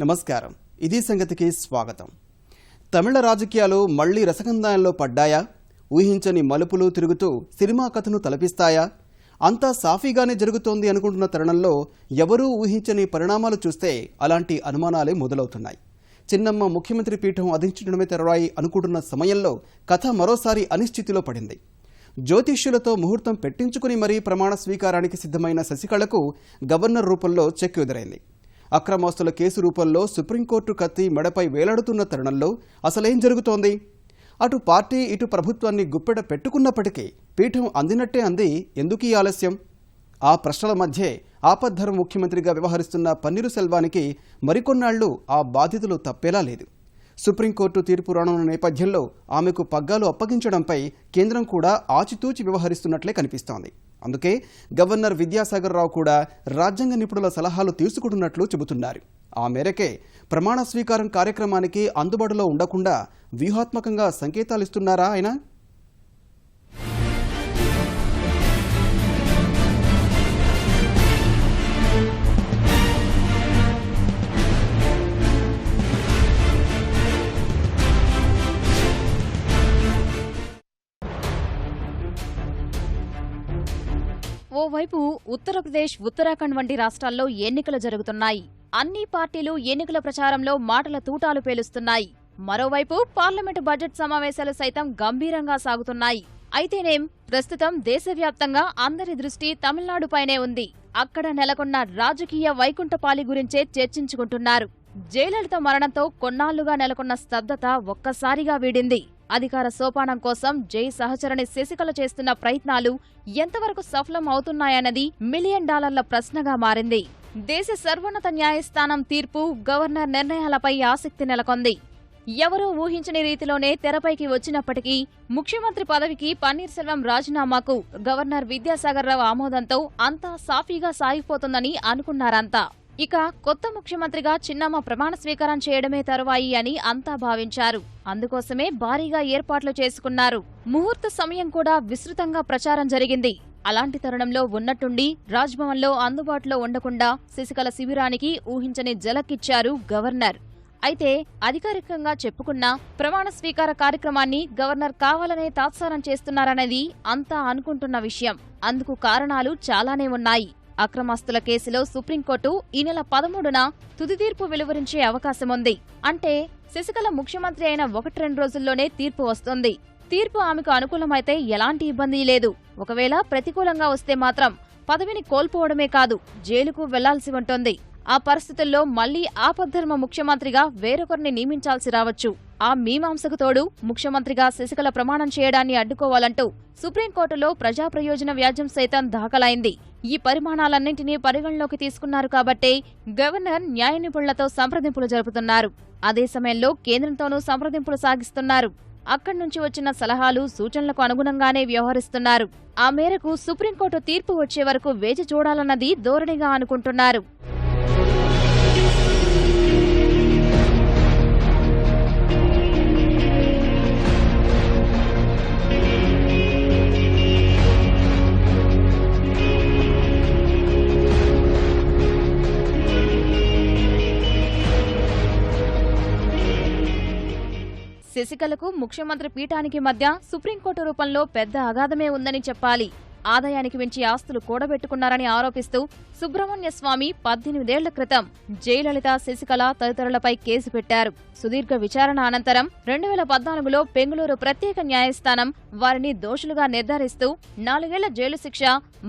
నమస్కారం. ఇది సంగతికి స్వాగతం. తమిళ రాజకీయాలు మళ్ళీ రసగంధాయంలో పడ్డాయా? ఊహించని మలుపులు తిరుగుతూ సినిమా కథను తలపిస్తాయా? అంతా సాఫీగానే జరుగుతోంది అనుకుంటున్న తరుణంలో ఎవరూ ఊహించని పరిణామాలు చూస్తే అలాంటి అనుమానాలే మొదలవుతున్నాయి. చిన్నమ్మ ముఖ్యమంత్రి పీఠం అధించడమే తెరవాయి అనుకుంటున్న సమయంలో కథ మరోసారి అనిశ్చితిలో పడింది. జ్యోతిష్యులతో ముహూర్తం పెట్టించుకుని మరీ ప్రమాణ స్వీకారానికి సిద్ధమైన శశికళకు గవర్నర్ రూపంలో చెక్ ఎదురైంది. అక్రమాస్తుల కేసు రూపంలో సుప్రీంకోర్టు కత్తి మెడపై వేలాడుతున్న తరుణంలో అసలేం జరుగుతోంది? అటు పార్టీ ఇటు ప్రభుత్వాన్ని గుప్పెడ పెట్టుకున్నప్పటికీ పీఠం అందినట్టే అంది. ఎందుకీ ఆలస్యం? ఆ ప్రశ్నల మధ్యే ఆపద్ధర్మ ముఖ్యమంత్రిగా వ్యవహరిస్తున్న పన్నీరు సెల్వానికి మరికొన్నాళ్ళు ఆ బాధితులు తప్పేలా లేదు. సుప్రీంకోర్టు తీర్పు రానున్న నేపథ్యంలో ఆమెకు పగ్గాలు అప్పగించడంపై కేంద్రం కూడా ఆచితూచి వ్యవహరిస్తున్నట్లే కనిపిస్తోంది. అందుకే గవర్నర్ విద్యాసాగర్ రావు కూడా రాజ్యాంగ నిపుణుల సలహాలు తీసుకుంటున్నట్లు చెబుతున్నారు. ఆ మేరకే ప్రమాణ స్వీకారం కార్యక్రమానికి అందుబాటులో ఉండకుండా వ్యూహాత్మకంగా సంకేతాలు ఇస్తున్నారా ఆయన? ఓవైపు ఉత్తరప్రదేశ్ ఉత్తరాఖండ్ వంటి రాష్ట్రాల్లో ఎన్నికలు జరుగుతున్నాయి. అన్ని పార్టీలు ఎన్నికల ప్రచారంలో మాటల తూటాలు పేలుస్తున్నాయి. మరోవైపు పార్లమెంటు బడ్జెట్ సమావేశాలు సైతం గంభీరంగా సాగుతున్నాయి. అయితేనేం ప్రస్తుతం దేశవ్యాప్తంగా అందరి దృష్టి తమిళనాడుపైనే ఉంది. అక్కడ నెలకొన్న రాజకీయ వైకుంఠపాలి గురించే చర్చించుకుంటున్నారు. జయలలిత మరణంతో కొన్నాళ్ళుగా నెలకొన్న స్తబ్దత ఒక్కసారిగా వీడింది. అధికార సోపానం కోసం జై సహచరణి శశికళ చేస్తున్న ప్రయత్నాలు ఎంతవరకు సఫలం అవుతున్నాయన్నది మిలియన్ డాలర్ల ప్రశ్నగా మారింది. దేశ సర్వోన్నత న్యాయస్థానం తీర్పు గవర్నర్ నిర్ణయాలపై ఆసక్తి నెలకొంది. ఎవరూ ఊహించని రీతిలోనే తెరపైకి వచ్చినప్పటికీ ముఖ్యమంత్రి పదవికి పన్నీర్ సెల్వం రాజీనామాకు గవర్నర్ విద్యాసాగర్ రావు ఆమోదంతో అంతా సాఫీగా సాగిపోతుందని అనుకున్నారంతా. ఇక కొత్త ముఖ్యమంత్రిగా చిన్నమ్మ ప్రమాణ స్వీకారం చేయడమే తరువాయి అని అంతా భావించారు. అందుకోసమే భారీగా ఏర్పాట్లు చేసుకున్నారు. ముహూర్త సమయం కూడా విస్తృతంగా ప్రచారం జరిగింది. అలాంటి తరుణంలో ఉన్నట్టుండి రాజ్భవన్లో అందుబాటులో ఉండకుండా శశికళ శిబిరానికి ఊహించని జలకిచ్చారు గవర్నర్. అయితే అధికారికంగా చెప్పుకున్న ప్రమాణ స్వీకార కార్యక్రమాన్ని గవర్నర్ కావాలనే తాత్సారం చేస్తున్నారనేది అంతా అనుకుంటున్న విషయం. అందుకు కారణాలు చాలానే ఉన్నాయి. అక్రమాస్తుల కేసులో సుప్రీంకోర్టు ఈ నెల పదమూడున తుది తీర్పు వెలువరించే అవకాశముంది. అంటే శశికళ ముఖ్యమంత్రి అయిన ఒకటి రెండు రోజుల్లోనే తీర్పు వస్తుంది. తీర్పు ఆమెకు అనుకూలమైతే ఎలాంటి ఇబ్బంది లేదు. ఒకవేళ ప్రతికూలంగా వస్తే మాత్రం పదవిని కోల్పోవడమే కాదు జైలుకు వెళ్ళాల్సి ఉంటుంది. ఆ పరిస్థితుల్లో మళ్ళీ ఆపద్ధర్మ ముఖ్యమంత్రిగా వేరొకరిని నియమించాల్సి రావచ్చు. ఆ మీమాంసకు తోడు ముఖ్యమంత్రిగా శశికళ ప్రమాణం చేయడాన్ని అడ్డుకోవాలంటూ సుప్రీంకోర్టులో ప్రజా ప్రయోజన వ్యాజ్యం సైతం దాఖలైంది. ఈ పరిమాణాలన్నింటినీ పరిగణలోకి తీసుకున్నారు కాబట్టే గవర్నర్ న్యాయ నిపుణులతో సంప్రదింపులు జరుపుతున్నారు. అదే సమయంలో కేంద్రంతోనూ సంప్రదింపులు సాగిస్తున్నారు. అక్కడి నుంచి వచ్చిన సలహాలు సూచనలకు అనుగుణంగానే వ్యవహరిస్తున్నారు. ఆ మేరకు సుప్రీంకోర్టు తీర్పు వచ్చే వరకు వేచి చూడాలన్నది ధోరణిగా అనుకుంటున్నారు. శశికళకు ముఖ్యమంత్రి పీఠానికి మధ్య సుప్రీంకోర్టు రూపంలో పెద్ద అగాధమే ఉందని చెప్పాలి. ఆదాయానికి మించి ఆస్తులు కూడబెట్టుకున్నారని ఆరోపిస్తూ సుబ్రహ్మణ్య స్వామి పద్దెనిమిదేళ్ళ క్రితం జయలలిత శశికళ తదితరులపై కేసు పెట్టారు. సుదీర్ఘ విచారణ అనంతరం రెండు వేల పద్నాలుగులో బెంగళూరు ప్రత్యేక న్యాయస్థానం వారిని దోషులుగా నిర్ధారిస్తూ నాలుగేళ్ళ జైలు శిక్ష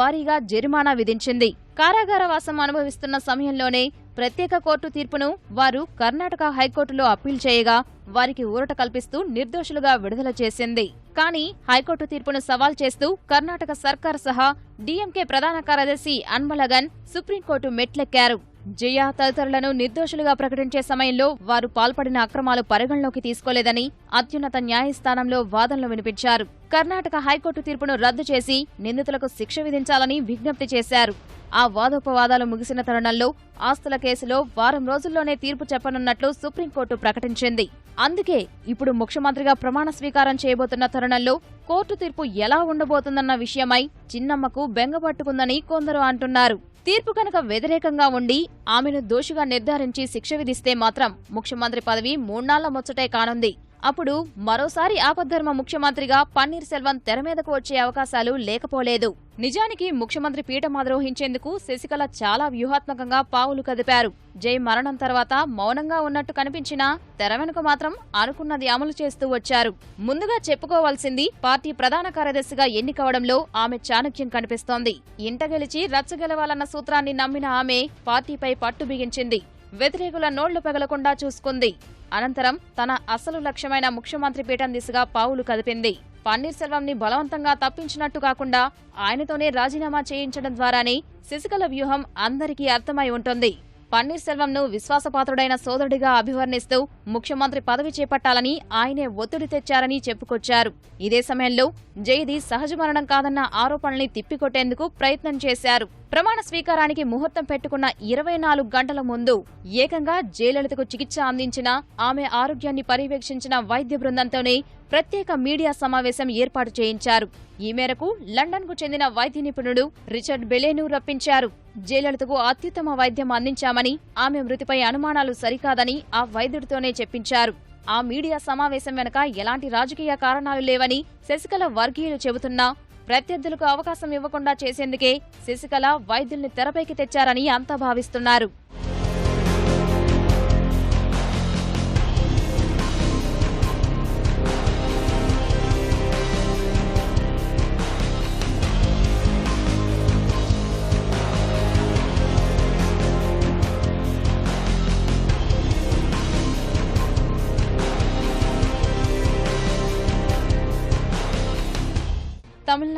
భారీగా జరిమానా విధించింది. కారాగారవాసం అనుభవిస్తున్న సమయంలోనే ప్రత్యేక కోర్టు తీర్పును వారు కర్ణాటక హైకోర్టులో అప్పీల్ చేయగా వారికి ఊరట కల్పిస్తూ నిర్దోషులుగా విడుదల చేసింది. కానీ హైకోర్టు తీర్పును సవాల్ చేస్తూ కర్ణాటక సర్కార్ సహా డీఎంకే ప్రధాన కార్యదర్శి అన్మలగన్ సుప్రీంకోర్టు మెట్లెక్కారు. జయ తదితరులను నిర్దోషులుగా ప్రకటించే సమయంలో వారు పాల్పడిన అక్రమాలు పరిగణలోకి తీసుకోలేదని అత్యున్నత న్యాయస్థానంలో వాదనలు వినిపించారు. కర్ణాటక హైకోర్టు తీర్పును రద్దు చేసి నిందితులకు శిక్ష విధించాలని విజ్ఞప్తి చేశారు. ఆ వాదోపవాదాలు ముగిసిన తరుణంలో ఆస్తుల కేసులో వారం రోజుల్లోనే తీర్పు చెప్పనున్నట్లు సుప్రీంకోర్టు ప్రకటించింది. అందుకే ఇప్పుడు ముఖ్యమంత్రిగా ప్రమాణ స్వీకారం చేయబోతున్న తరుణంలో కోర్టు తీర్పు ఎలా ఉండబోతుందన్న విషయమై చిన్నమ్మకు బెంగపట్టుకుందని కొందరు అంటున్నారు. తీర్పు కనుక వ్యతిరేకంగా ఉండి ఆమెను దోషిగా నిర్ధారించి శిక్ష విధిస్తే మాత్రం ముఖ్యమంత్రి పదవి మూడ్నాళ్ళ ముచ్చటే కానుంది. అప్పుడు మరోసారి ఆపద్ధర్మ ముఖ్యమంత్రిగా పన్నీర్ సెల్వం తెర మీదకు వచ్చే అవకాశాలు లేకపోలేదు. నిజానికి ముఖ్యమంత్రి పీఠం అధిరోహించేందుకు శశికళ చాలా వ్యూహాత్మకంగా పావులు కదిపారు. జై మరణం తర్వాత మౌనంగా ఉన్నట్టు కనిపించినా తెర వెనుక మాత్రం అనుకున్నది అమలు చేస్తూ వచ్చారు. ముందుగా చెప్పుకోవాల్సింది పార్టీ ప్రధాన కార్యదర్శిగా ఎన్నికవడంలో ఆమె చాణక్యం కనిపిస్తోంది. ఇంట గెలిచి రచ్చగెలవాలన్న సూత్రాన్ని నమ్మిన ఆమె పార్టీపై పట్టు బిగించింది. వ్యతిరేకుల నోళ్ళు పెగలకుండా చూసుకుంది. అనంతరం తన అసలు లక్ష్యమైన ముఖ్యమంత్రి పీఠం దిశగా పావులు కదిపింది. పన్నీర్ బలవంతంగా తప్పించినట్టు కాకుండా ఆయనతోనే రాజీనామా చేయించడం ద్వారానే శశికళ వ్యూహం అందరికీ అర్థమై ఉంటుంది. పన్నీర్ సెల్వంను విశ్వాసపాత్రుడైన సోదరుడిగా అభివర్ణిస్తూ ముఖ్యమంత్రి పదవి చేపట్టాలని ఆయనే ఒత్తిడి తెచ్చారని చెప్పుకొచ్చారు. ఇదే సమయంలో జయది సహజ మరణం కాదన్న ఆరోపణల్ని తిప్పికొట్టేందుకు ప్రయత్నం చేశారు. ప్రమాణ స్వీకారానికి ముహూర్తం పెట్టుకున్న ఇరవై నాలుగు గంటల ముందు ఏకంగా జయలలితకు చికిత్స అందించిన ఆమె ఆరోగ్యాన్ని పర్యవేక్షించిన వైద్య బృందంతోనే ప్రత్యేక మీడియా సమావేశం ఏర్పాటు చేయించారు. ఈ మేరకు లండన్కు చెందిన వైద్య నిపుణుడు రిచర్డ్ బెలేను రప్పించారు. జయలలితకు అత్యుత్తమ వైద్యం అందించామని ఆమె మృతిపై అనుమానాలు సరికాదని ఆ వైద్యుడితోనే చెప్పించారు. ఆ మీడియా సమావేశం వెనుక ఎలాంటి రాజకీయ కారణాలు లేవని శశికళ వర్గీయులు చెబుతున్నా ప్రత్యర్థులకు అవకాశం ఇవ్వకుండా చేసేందుకే శశికళ వైద్యుల్ని తెరపైకి తెచ్చారని అంతా భావిస్తున్నారు.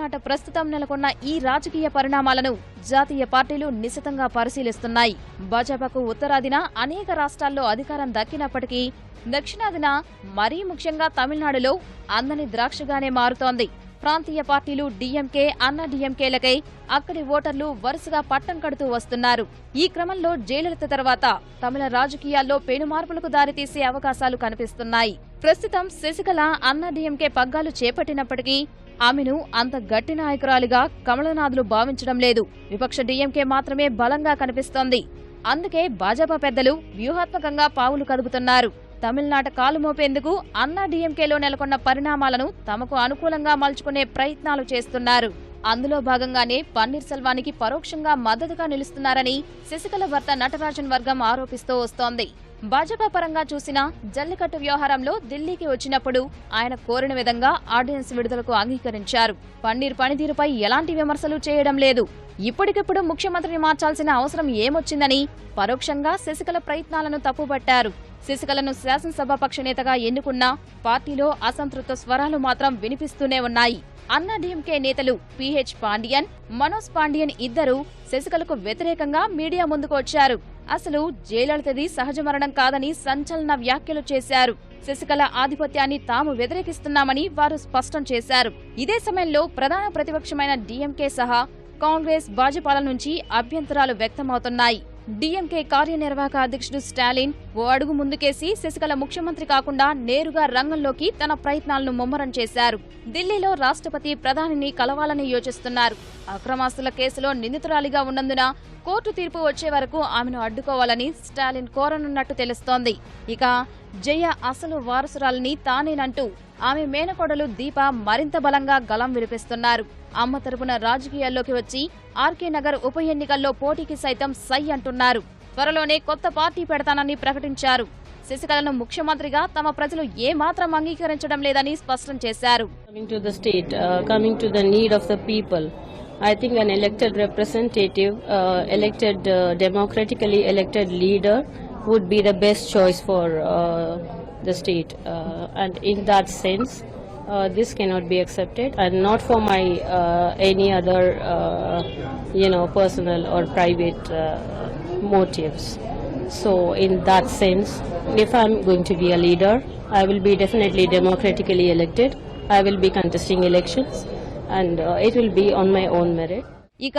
తమిళనాట ప్రస్తుతం నెలకొన్న ఈ రాజకీయ పరిణామాలను జాతీయ పార్టీలు నిశితంగా పరిశీలిస్తున్నాయి. భాజపాకు ఉత్తరాదిన అనేక రాష్ట్రాల్లో అధికారం దక్కినప్పటికీ దక్షిణాదిన మరీ ముఖ్యంగా తమిళనాడులో అందని ద్రాక్షగానే మారుతోంది. ప్రాంతీయ పార్టీలు డీఎంకే అన్నా డీఎంకేలకై అక్కడి ఓటర్లు వరుసగా పట్టం కడుతూ వస్తున్నారు. ఈ క్రమంలో జయలలిత తర్వాత తమిళ రాజకీయాల్లో పెనుమార్పులకు దారితీసే అవకాశాలు కనిపిస్తున్నాయి. ప్రస్తుతం శశికళ అన్నా డీఎంకే పగ్గాలు చేపట్టినప్పటికీ ఆమెను అంత గట్టి నాయకురాలిగా కమలనాథులు భావించడం లేదు. విపక్ష డీఎంకే మాత్రమే బలంగా కనిపిస్తోంది. అందుకే భాజపా పెద్దలు వ్యూహాత్మకంగా పావులు కదుపుతున్నారు. తమిళనాట కాలు మోపేందుకు అన్నా డీఎంకేలో నెలకొన్న పరిణామాలను తమకు అనుకూలంగా మలుచుకునే ప్రయత్నాలు చేస్తున్నారు. అందులో భాగంగానే పన్నీర్ సెల్వానికి పరోక్షంగా మద్దతుగా నిలుస్తున్నారని శశికళ భర్త నటరాజన్ వర్గం ఆరోపిస్తూ వస్తోంది. భాజపా పరంగా చూసిన జల్లికట్టు వ్యవహారంలో ఢిల్లీకి వచ్చినప్పుడు ఆయన కోరిన విధంగా ఆర్డినెన్స్ విడుదలకు అంగీకరించారు. పన్నీర్ పనితీరుపై ఎలాంటి విమర్శలు చేయడం లేదు. ఇప్పటికిప్పుడు ముఖ్యమంత్రిని మార్చాల్సిన అవసరం ఏమొచ్చిందని పరోక్షంగా శశికళ ప్రయత్నాలను తప్పుబట్టారు శశికళను శాసనసభాపక్ష నేతగా ఎన్నుకున్నా పార్టీలో అసంతృప్త స్వరాలు మాత్రం వినిపిస్తూనే ఉన్నాయి. అన్నా డీఎంకే నేతలు పిహెచ్ పాండియన్ మనోజ్ పాండియన్ ఇద్దరు శశికళకు వ్యతిరేకంగా మీడియా ముందుకు వచ్చారు. అసలు జయలలితది సహజ మరణం కాదని సంచలన వ్యాఖ్యలు చేశారు. శశికళ ఆధిపత్యాన్ని తాము వ్యతిరేకిస్తున్నామని వారు స్పష్టం చేశారు. ఇదే సమయంలో ప్రధాన ప్రతిపక్షమైన డీఎంకే సహా కాంగ్రెస్ భాజపాల నుంచి అభ్యంతరాలు వ్యక్తమవుతున్నాయి. డీఎంకే కార్యనిర్వాహక అధ్యక్షుడు స్టాలిన్ ఓ అడుగు ముందుకేసి శశికళ ముఖ్యమంత్రి కాకుండా నేరుగా రంగంలోకి తన ప్రయత్నాలను ముమ్మరం చేశారు. ఢిల్లీలో రాష్ట్రపతి ప్రధానిని కలవాలని యోచిస్తున్నారు. అక్రమాస్తుల కేసులో నిందితురాలిగా ఉన్నందున కోర్టు తీర్పు వచ్చే వరకు ఆమెను అడ్డుకోవాలని స్టాలిన్ కోరనున్నట్టు తెలుస్తోంది. ఇక జయ అసలు వారసురాలని తానేనంటూ ఆమె మేనకోడలు దీప మరింత బలంగా గలం వినిపిస్తున్నారు అమ్మ తరపున రాజకీయాల్లోకి వచ్చి ఆర్కే నగర్ ఉప ఎన్నికల్లో పోటీకి సైతం సై అంటున్నారు త్వరలోనే కొత్త పార్టీ పెడతానని ప్రకటించారు శశికళను ముఖ్యమంత్రిగా తమ ప్రజలు ఏమాత్రం అంగీకరించడం లేదని స్పష్టం చేశారు Coming to the state, uh, coming to the need of the people, I think an elected representative, uh, elected, uh, democratically elected leader would be the best choice for uh, the state. Uh, and in that sense, uh, this cannot be accepted and not for my uh, any other, uh, you know, personal or private uh, motives. So, in that sense, if I'm going to be a leader, I will be definitely democratically elected. I will be contesting elections and uh, it will be on my own merit. ఇక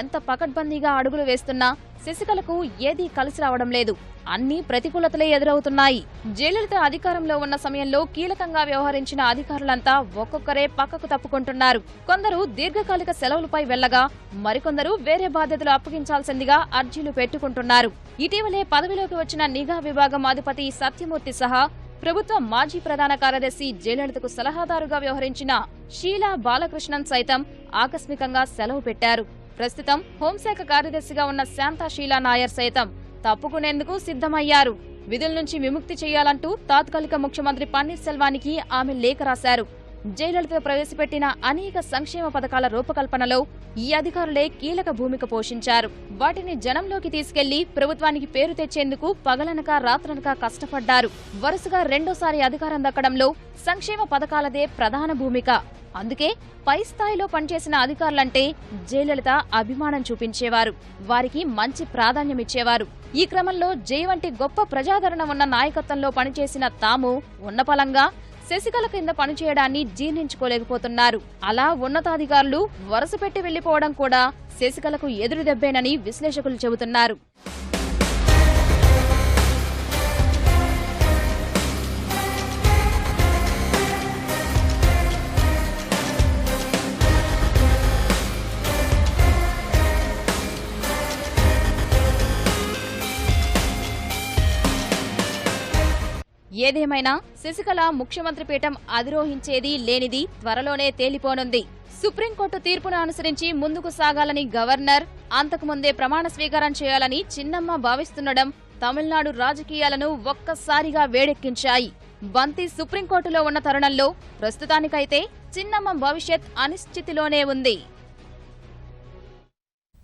ఎంత పకడ్బందీగా అడుగులు వేస్తున్నా శశికళకు ఏదీ కలిసి రావడం లేదు. అన్ని ప్రతికూలతలే ఎదురవుతున్నాయి. జయలలిత అధికారంలో ఉన్న సమయంలో కీలకంగా వ్యవహరించిన అధికారులంతా ఒక్కొక్కరే పక్కకు తప్పుకుంటున్నారు. కొందరు దీర్ఘకాలిక సెలవులపై వెళ్ళగా మరికొందరు వేరే బాధ్యతలు అప్పగించాల్సిందిగా అర్జీలు పెట్టుకుంటున్నారు. ఇటీవలే పదవిలోకి వచ్చిన నిఘా విభాగం అధిపతి సత్యమూర్తి సహా ప్రభుత్వ మాజీ ప్రధాన కార్యదర్శి జయలలితకు సలహాదారుగా వ్యవహరించిన షీలా బాలకృష్ణన్ సైతం ఆకస్మికంగా సెలవు పెట్టారు. ప్రస్తుతం హోంశాఖ కార్యదర్శిగా ఉన్న శాంతా షీలా నాయర్ సైతం తప్పుకునేందుకు సిద్ధమయ్యారు. విధుల నుంచి విముక్తి చేయాలంటూ తాత్కాలిక ముఖ్యమంత్రి పన్నీర్ సెల్వానికి ఆమె లేఖ రాశారు. జయలలిత ప్రవేశపెట్టిన అనేక సంక్షేమ పథకాల రూపకల్పనలో ఈ అధికారులే కీలక భూమిక పోషించారు. వాటిని జనంలోకి తీసుకెళ్ళి ప్రభుత్వానికి పేరు తెచ్చేందుకు పగలనక రాత్రనక కష్టపడ్డారు. వరుసగా రెండోసారి అధికారం దక్కడంలో సంక్షేమ పథకాలదే ప్రధాన భూమిక. అందుకే పై స్థాయిలో పనిచేసిన అధికారులంటే జయలలిత అభిమానం చూపించేవారు. వారికి మంచి ప్రాధాన్యమిచ్చేవారు ఈ క్రమంలో జయ వంటి గొప్ప ప్రజాదరణ ఉన్న నాయకత్వంలో పనిచేసిన తాము ఉన్నపలంగా శశికళ కింద పనిచేయడాన్ని జీర్ణించుకోలేకపోతున్నారు. అలా ఉన్నతాధికారులు వరుసపెట్టి వెళ్ళిపోవడం కూడా శశికళకు ఎదురు దెబ్బేనని విశ్లేషకులు చెబుతున్నారు. ఏదేమైనా శశికళ ముఖ్యమంత్రి పీఠం అధిరోహించేది లేనిది త్వరలోనే తేలిపోనుంది. సుప్రీంకోర్టు తీర్పును అనుసరించి ముందుకు సాగాలని గవర్నర్ అంతకుముందే ప్రమాణ స్వీకారం చేయాలని చిన్నమ్మ భావిస్తుండడం తమిళనాడు రాజకీయాలను ఒక్కసారిగా వేడెక్కించాయి. బంతి సుప్రీంకోర్టులో ఉన్న తరుణంలో ప్రస్తుతానికైతే చిన్నమ్మ భవిష్యత్ అనిశ్చితిలోనే ఉంది.